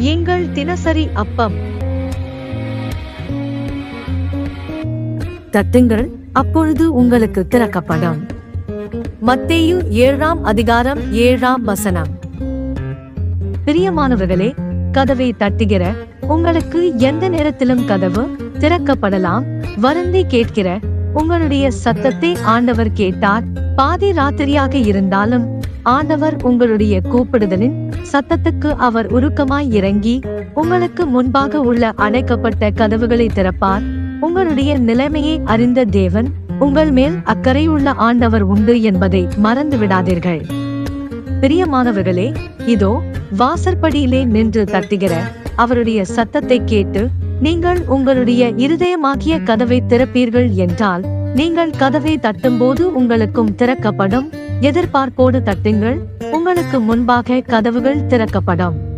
எங்கள் தினசரி அப்பம். தட்டுங்கள் அப்பொழுது உங்களுக்கு திறக்கப்படும். மத்தேயு ஏழாம் அதிகாரம் ஏழாம் வசனம். பிரியமானவர்களே கதவை தட்டுகிற உங்களுக்கு எந்த நேரத்திலும் கதவு திறக்கப்படலாம் வருந்தி கேட்கிற உங்களுடைய சத்தத்தை ஆண்டவர் கேட்டார் பாதி ராத்திரியாக இருந்தாலும் ஆண்டவர் உங்களுடைய கூப்பிடுதலின் சத்தத்துக்கு அவர் உருக்கமாய் இறங்கி உங்களுக்கு முன்பாக உள்ள அடைக்கப்பட்ட கதவுகளை திறப்பார். உங்களுடைய நிலைமையை அறிந்த தேவன் உங்கள் மேல் அக்கறை உள்ள ஆண்டவர் உண்டு என்பதை மறந்து விடாதீர்கள் பிரியமானவர்களே இதோ வாசற்படியிலே நின்று தட்டுகிற அவருடைய சத்தத்தை கேட்டு நீங்கள் உங்களுடைய இருதயமாகிய கதவை திறப்பீர்கள் என்றால் நீங்கள் கதவை தட்டும்போது உங்களுக்கும் திறக்கப்படும் எதிர்பார்ப்போடு தட்டுங்கள். உங்களுக்கு முன்பாக கதவுகள் திறக்கப்படும்.